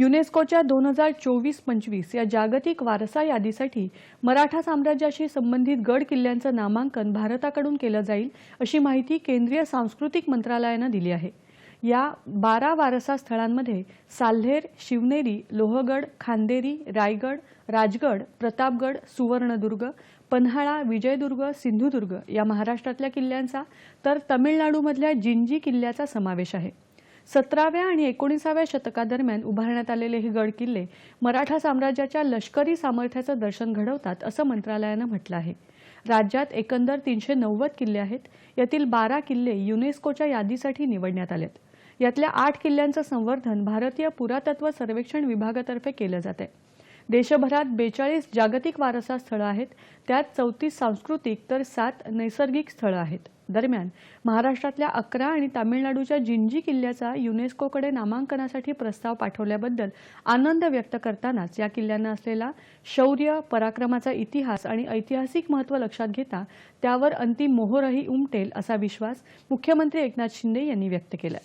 युनेस्कोच्या दोन हजार चोवीस पंचवीस या जागतिक वारसा यादीसाठी मराठा साम्राज्याशी संबंधित गड किल्ल्यांचं नामांकन भारताकडून केलं जाईल अशी माहिती केंद्रीय सांस्कृतिक मंत्रालयानं दिली आहे. या बारा वारसा स्थळांमध्ये साल्हेर शिवनेरी लोहगड खांदेरी रायगड राजगड प्रतापगड सुवर्णदुर्ग पन्हाळा विजयदुर्ग सिंधुदुर्ग या महाराष्ट्रातल्या किल्ल्यांचा तर तमिळनाडूमधल्या जिंजी किल्ल्याचा समावेश आहे. सतराव्या आणि एकोणीसाव्या शतकादरम्यान उभारण्यात आलेले हे गड किल्ले मराठा साम्राज्याच्या लष्करी सामर्थ्याचं दर्शन घडवतात असं मंत्रालयानं म्हटलं आहे. राज्यात एकंदर तीनशे नव्वद किल्ले आहेत. यातील बारा किल्ले युनेस्कोच्या यादीसाठी निवडण्यात आलेत. यातल्या आठ किल्ल्यांचं संवर्धन भारतीय पुरातत्व सर्वेक्षण विभागातर्फे केलं जात आहे देशभरात बेचाळीस जागतिक वारसा स्थळं आहेत. त्यात चौतीस सांस्कृतिक तर सात नैसर्गिक स्थळं आहेत. दरम्यान महाराष्ट्रातल्या अकरा आणि तामिळनाडूच्या जिंजी किल्ल्याचा युनेस्कोकडे नामांकनासाठी प्रस्ताव पाठवल्याबद्दल आनंद व्यक्त करतानाच या किल्ल्यांना असलेला शौर्य पराक्रमाचा इतिहास आणि ऐतिहासिक महत्त्व लक्षात घेता त्यावर अंतिम मोहरही उमटेल असा विश्वास मुख्यमंत्री एकनाथ शिंदे यांनी व्यक्त केला